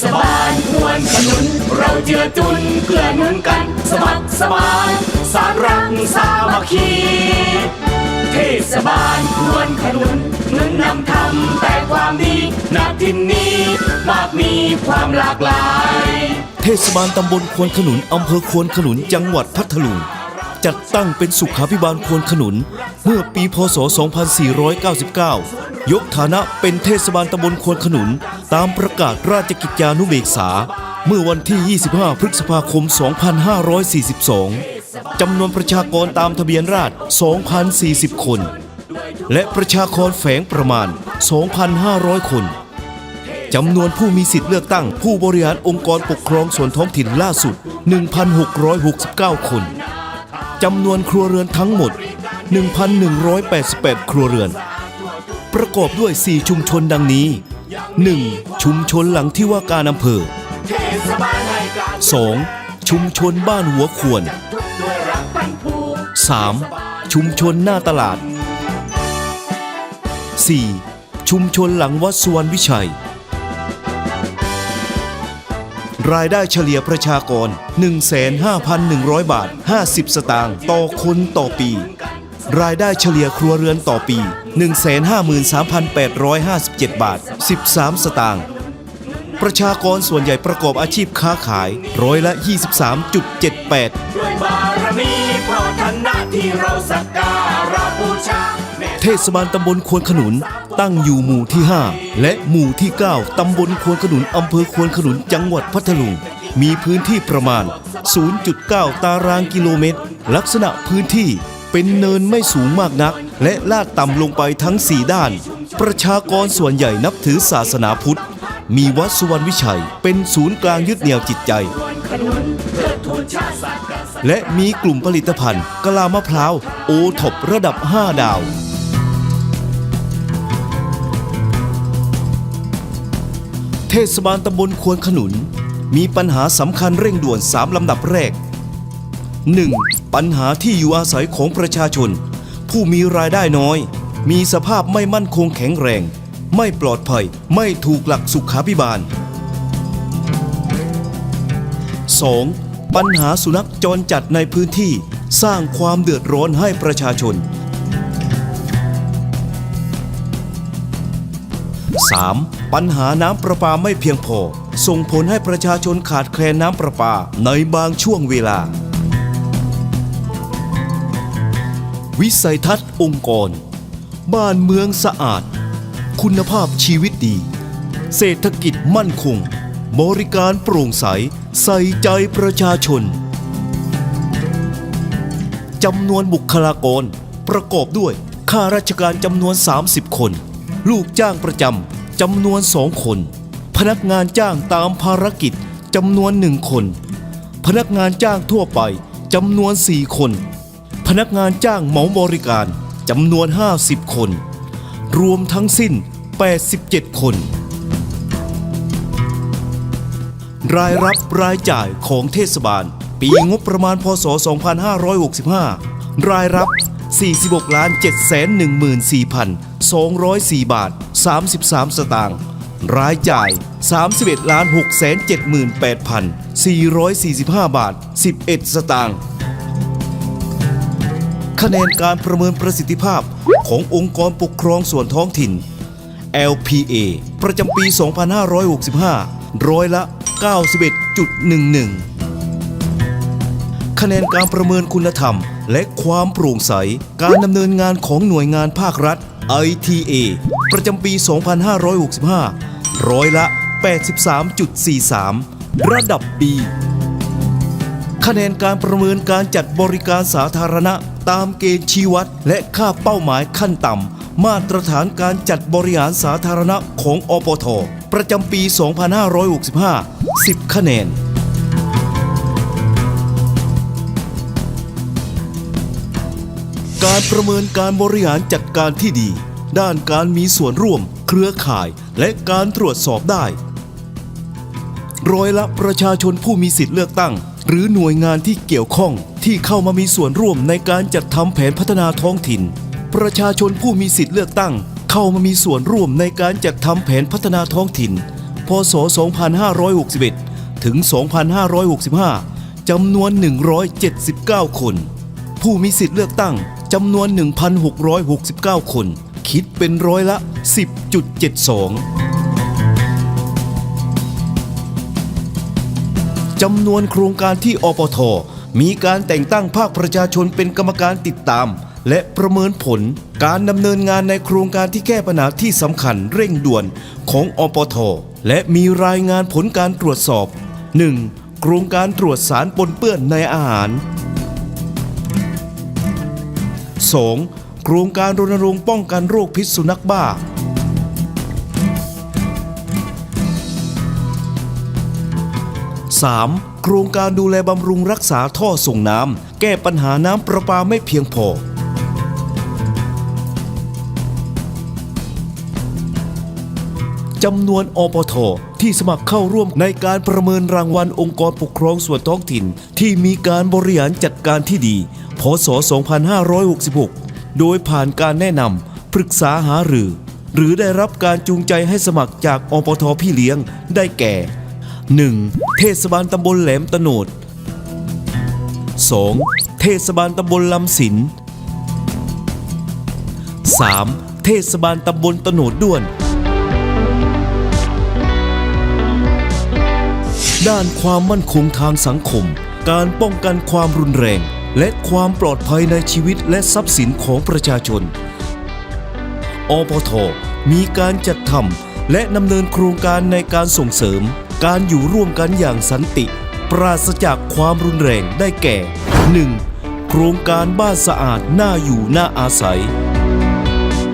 ศบาลควนขนุน เราเจือจุนเกื้อหนุนกัน สมัครสมานสารรักสามัคคีเทศบาลควรขนุนเน้นนำทำแต่ความดีณทินนี้มากมีความหลากหลาย เทศบาลตำบลควนขนุนอำเภอควนขนุนจังหวัดพัทลุง จัดตั้งเป็นสุขาภิบาลควนขนุน เมื่อปีพศ 2499 ยกฐานะเป็นเทศบาลตำบลควนขนุน ตามประกาศราชกิจจานุเบกษา เมื่อวันที่ 25 พฤษภาคม 2542 จำนวนประชากรตามทะเบียนราษฎร2,040 คน และประชากรแฝงประมาณ 2,500 คนจำนวนผู้มีสิทธิ์เลือกตั้ง ผู้บริหารองค์กรปกครองส่วนท้องถิ่นล่าสุด 1,669 คน จำนวนครัวเรือนทั้งหมด 1,188 ครัวเรือน ประกอบด้วย 4 ชุมชนดังนี้ 1. ชุมชนหลังที่ว่าการอำเภอ 2. ชุมชนบ้านหัวขวนทุกด้วยรักปันผูก 3. ชุมชนหน้าตลาด 4. ชุมชนหลังวัดสวรรณวิชัย รายได้เฉลี่ยประชากร 15,100 บาท 50 สตางค์ต่อคนต่อปี รายได้เฉลี่ยครัวเรือนต่อปี 153,857 บาท 13 สตางค์ประชากรส่วนใหญ่ประกอบอาชีพค้าขายร้อยละ 23.78 ด้วยบารมีเพราะฐานะที่เราสักการะบูชา ทศบาลตำบลควนขนุน ตั้งอยู่หมู่ที่ 5 และหมู่ที่ 9 ตำบลควนขนุนอำเภอควนขนุนจังหวัดพัทลุง มีพื้นที่ประมาณ 0.9 ตารางกิโลเมตร ลักษณะพื้นที่เป็นเนินไม่สูงมากนัก และลาดต่ำลงไปทั้ง 4 ด้าน ประชากรส่วนใหญ่นับถือศาสนาพุทธ มีวัดสุวรรณวิชัย เป็นศูนย์กลางยึดเหนี่ยวจิตใจ และมีกลุ่มผลิตภัณฑ์กะลามะพร้าว โอท็อประดับ 5 ดาว ศบาลตำบลควนขนุน มีปัญหาสำคัญเร่งด่วน 3 ลำดับแรก 1. ปัญหาที่อยู่อาศัยของประชาชน ผู้มีรายได้น้อย มีสภาพไม่มั่นคงแข็งแรง ไม่ปลอดภัยไม่ถูกหลักสุขาภิบาล 2. ปัญหาสุนัขจรจัดในพื้นที่สร้างความเดือดร้อนให้ประชาชน 3. ปัญหาน้ำประปาไม่เพียงพอ ส่งผลให้ประชาชนขาดแคลนน้ำประปาในบางช่วงเวลา วิสัยทัศน์องค์กร บ้านเมืองสะอาด คุณภาพชีวิตดี เศรษฐกิจมั่นคง บริการโปร่งใส ใส่ใจประชาชนจำนวนบุคลากร ประกอบด้วยข้าราชการจำนวน 30 คน ลูกจ้างประจำ จำนวนสองคน พนักงานจ้างตามภารกิจจำนวนหนึ่งคน พนักงานจ้างทั่วไปจำนวนสี่คน พนักงานจ้างเหมาบริการจำนวน 50 คน รวมทั้งสิ้น 87 คน รายรับรายจ่ายของเทศบาล ปีงบประมาณพศ 2565 รายรับ 46 7 1 4 0 0 0 204 บาท 33 สตางค์รายจ่าย 31ล้าน6 7 8 445 บาท 11 สตางค์คะแนนการประเมินประสิทธิภาพขององค์กรปกครองส่วนท้องถิ่น LPA ประจำปี 2565 ร้อยละ 91.11 คะแนนการประเมินคุณธรรมและความโปร่งใส การดำเนินงานของหน่วยงานภาครัฐ ITA ประจำปี 2565 ร้อยละ 83.43 ระดับ B คะแนนการประเมินการจัดบริการสาธารณะ ตามเกณฑ์ชี้วัด และค่าเป้าหมายขั้นต่ำ มาตรฐานการจัดบริหารสาธารณะของอปท ประจำปี 2565 10 คะแนน การประเมินการบริหารจัดการที่ดี ด้านการมีส่วนร่วม เครือข่าย และการตรวจสอบได้ ร้อยละประชาชนผู้มีสิทธิ์เลือกตั้ง หรือหน่วยงานที่เกี่ยวข้องที่เข้ามามีส่วนร่วมในการจัดทำแผนพัฒนาท้องถิ่น ประชาชนผู้มีสิทธิ์เลือกตั้ง เข้ามามีส่วนร่วมในการจัดทำแผนพัฒนาท้องถิ่น พศ 2561 ถึง 2565จำนวน 179 คน ผู้มีสิทธิ์เลือกตั้ง จำนวน 1,669 คน คิดเป็นร้อยละ 10.72 จำนวนโครงการที่อปท มีการแต่งตั้งภาคประชาชนเป็นกรรมการติดตาม และประเมินผลการดำเนินงานในโครงการที่แก้ปัญหาที่สำคัญเร่งด่วนของอปท และมีรายงานผลการตรวจสอบ 1. โครงการตรวจสารปนเปื้อนในอาหาร 2. โครงการรณรงค์ป้องกันโรคพิษสุนัขบ้า 3. โครงการดูแลบำรุงรักษาท่อส่งน้ำ แก้ปัญหาน้ำประปาไม่เพียงพอ จำนวนอปทที่สมัครเข้าร่วมในการประเมินรางวัลองค์กรปกครองส่วนท้องถิ่น ที่มีการบริหารจัดการที่ดี ศ 2566 โดยผ่านการแนะนำปรึกษาหารือ หรือได้รับการจูงใจให้สมัครจากอปทพี่เลี้ยงได้แก่ 1. เทศบาลตำบลแหลมตะโนด 2. เทศบาลตำบลลำสิน 3. เทศบาลตำบลตะโนดด้วน ด้านความมั่นคงทางสังคม การป้องกันความรุนแรง และความปลอดภัยในชีวิตและทรัพย์สินของประชาชน อปท มีการจัดทำและดำเนินโครงการในการส่งเสริม การอยู่ร่วมกันอย่างสันติ ปราศจากความรุนแรงได้แก่ 1. โครงการบ้านสะอาดน่าอยู่น่าอาศัย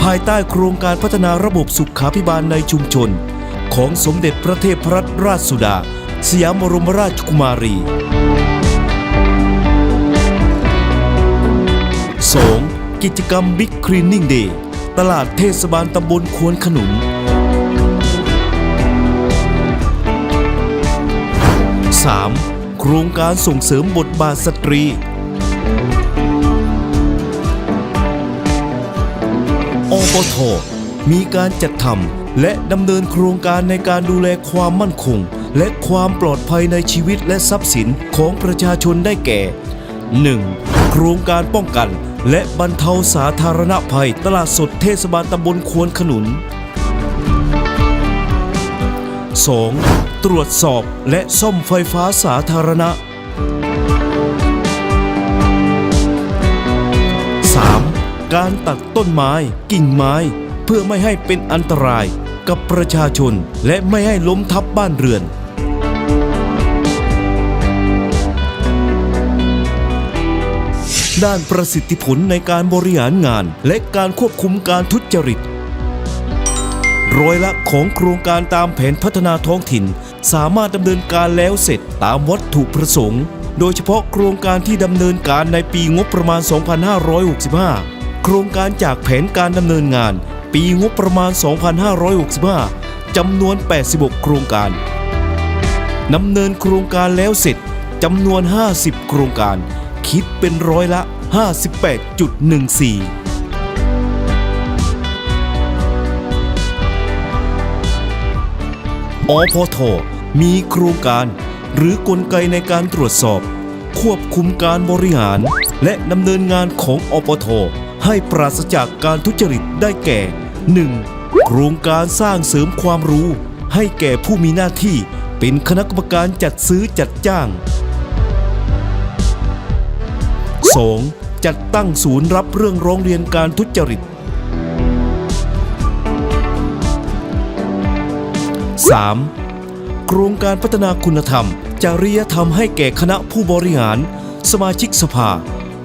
ภายใต้โครงการพัฒนาระบบสุขาภิบาลในชุมชน ของสมเด็จพระเทพรัตนราชสุดา สยามบรมราชกุมารี 2. กิจกรรม Big Cleaning Day ตลาดเทศบาลตำบลควนขนุน 3. โครงการส่งเสริมบทบาทสตรีอปทมีการจัดทำและดำเนินโครงการในการดูแลความมั่นคง และความปลอดภัยในชีวิตและทรัพย์สินของประชาชนได้แก่ 1. โครงการป้องกัน และบรรเทาสาธารณภัย ตลาดสดเทศบาลตำบลควนขนุน 2. ตรวจสอบและซ่อมไฟฟ้าสาธารณะ 3. การตัดต้นไม้ กิ่งไม้ เพื่อไม่ให้เป็นอันตรายกับประชาชนและไม่ให้ล้มทับบ้านเรือน ด้านประสิทธิผลในการบริหารงาน และการควบคุมการทุจริต ร้อยละของโครงการตามแผนพัฒนาท้องถิ่น สามารถดำเนินการแล้วเสร็จตามวัตถุประสงค์ โดยเฉพาะโครงการที่ดำเนินการในปีงบประมาณ 2565 โครงการจากแผนการดำเนินงาน ปีงบประมาณ 2565 จำนวน 86 โครงการดำเนินโครงการแล้วเสร็จจำนวน 50 โครงการ คิดเป็นร้อยละ 58.14อพท มีโครงการ หรือกลไกในการตรวจสอบ ควบคุมการบริหาร และดำเนินงานของอปท ให้ปราศจากการทุจริตได้แก่ 1. โครงการสร้างเสริมความรู้ ให้แก่ผู้มีหน้าที่เป็นคณะกรรมการจัดซื้อจัดจ้าง 2. จัดตั้งศูนย์รับเรื่องร้องเรียนการทุจริต 3. โครงการพัฒนาคุณธรรม จริยธรรมให้แก่คณะผู้บริหาร สมาชิกสภา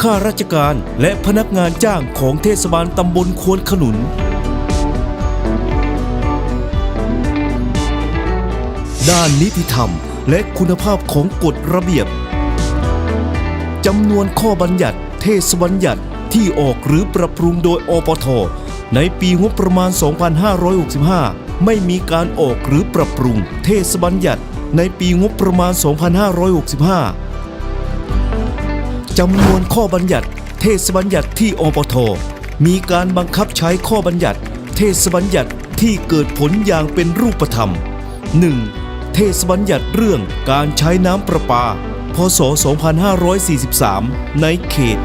ข้าราชการและพนักงานจ้างของเทศบาลตำบลควนขนุน ด้านนิติธรรมและคุณภาพของกฎระเบียบจำนวนข้อบัญญัติ เทศบัญญัติที่ออกหรือปรับปรุงโดยอปท ในปีงบประมาณ 2565 ไม่มีการออกหรือปรับปรุงเทศบัญญัติในปีงบประมาณ 2565 จำนวนข้อบัญญัติ เทศบัญญัติที่อปท มีการบังคับใช้ข้อบัญญัติ เทศบัญญัติที่เกิดผลอย่างเป็นรูปธรรม 1. เทศบัญญัติเรื่องการใช้น้ำประปา พศ 2543 ในเขต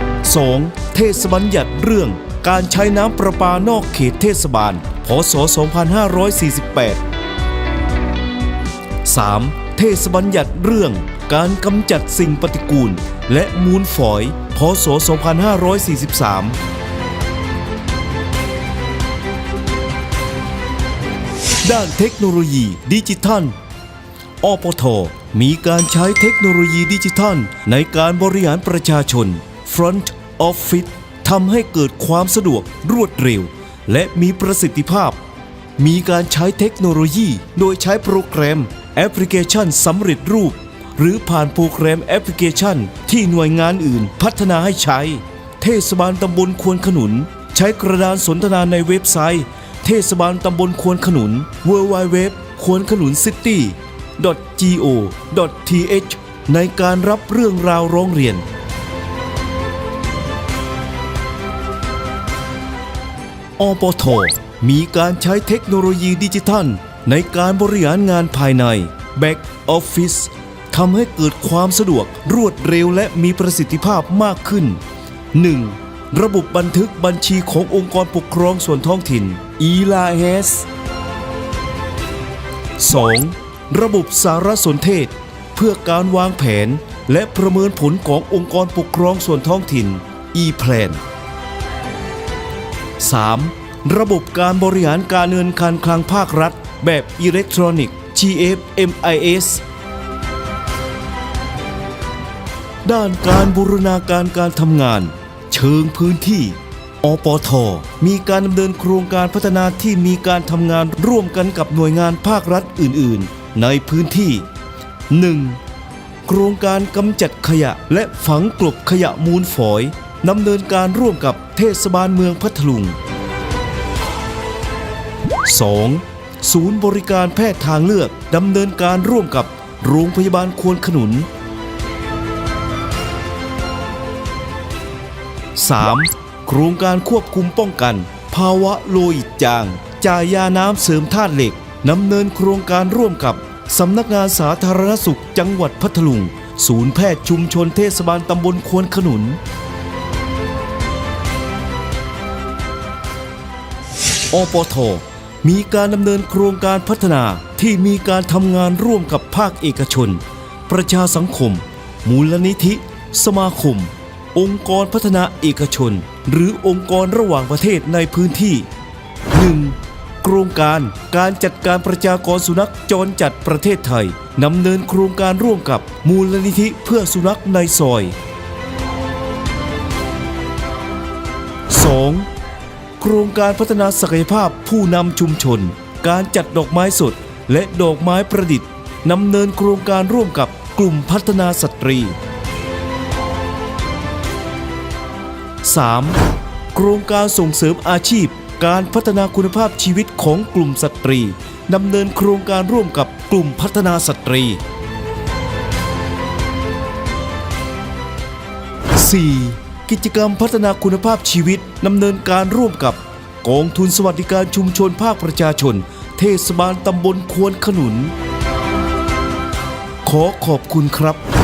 2. เทศบัญญัติเรื่องการใช้น้ำประปานอกเขตเทศบาล พศ 2548 3. เทศบัญญัติเรื่องการกำจัดสิ่งปฏิกูล และมูลฝอย พศ 2543 ด้านเทคโนโลยีดิจิทัล อปท มีการใช้เทคโนโลยีดิจิทัล ในการบริหารประชาชน Front Office ทำให้เกิดความสะดวกรวดเร็ว และมีประสิทธิภาพ มีการใช้เทคโนโลยี โดยใช้โปรแกรมแอปพลิเคชันสำเร็จรูป หรือผ่านโปรแกรมแอปพลิเคชัน ที่หน่วยงานอื่นพัฒนาให้ใช้ เทศบาลตำบลควนขนุน ใช้กระดานสนทนาในเว็บไซต์ เทศบาลตำบลควนขนุน w w w ควนขนุน city go.th ในการรับเรื่องราวร้องเรียน อปท มีการใช้เทคโนโลยีดิจิทัล ในการบริหารงานภายใน Back Office ทำให้เกิดความสะดวกรวดเร็วและมีประสิทธิภาพมากขึ้น 1. ระบบบันทึกบัญชีขององค์กรปกครองส่วนท้องถิ่น e l a s 2. ระบบสารสนเทศ เพื่อการวางแผน และประเมินผลขององค์กรปกครองส่วนท้องถิ่น e-plan 3. ระบบการบริหารการเงินการคลังภาครัฐ แบบอิเล็กทรอนิกส์ GFMIS ด้านการบูรณาการการทำงาน เชิงพื้นที่ อปท มีการดำเนินโครงการพัฒนาที่มีการทำงานร่วมกันกับหน่วยงานภาครัฐอื่น ๆ ในพื้นที่ 1. โครงการกำจัดขยะและฝังกลบขยะมูลฝอยดำเนินการร่วมกับเทศบาลเมืองพัทลุง 2. ศูนย์บริการแพทย์ทางเลือกดำเนินการร่วมกับโรงพยาบาลควนขนุน 3. โครงการควบคุมป้องกัน ภาวะโลหิตจาง จ่ายยาน้ำเสริมธาตุเหล็ก ดำเนินโครงการร่วมกับสำนักงานสาธารณสุขจังหวัดพัทลุง ศูนย์แพทย์ชุมชนเทศบาลตำบลควนขนุน อปท มีการดำเนินโครงการพัฒนาที่มีการทำงานร่วมกับภาคเอกชน ประชาสังคม มูลนิธิ สมาคม องค์กรพัฒนาเอกชน หรือองค์กรระหว่างประเทศในพื้นที่ 1. โครงการการจัดการประชากรสุนัขจรจัดประเทศไทยดำเนินโครงการร่วมกับมูลนิธิเพื่อสุนัขในซอย 2. โครงการพัฒนาศักยภาพผู้นำชุมชน การจัดดอกไม้สด และดอกไม้ประดิษฐ์ดำเนินโครงการร่วมกับกลุ่มพัฒนาสตรี 3. โครงการส่งเสริมอาชีพ การพัฒนาคุณภาพชีวิตของกลุ่มสตรีดำเนินโครงการร่วมกับกลุ่มพัฒนาสตรี 4. กิจกรรมพัฒนาคุณภาพชีวิตดำเนินการร่วมกับกองทุนสวัสดิการชุมชนภาคประชาชน เทศบาลตำบลควนขนุน ขอขอบคุณครับ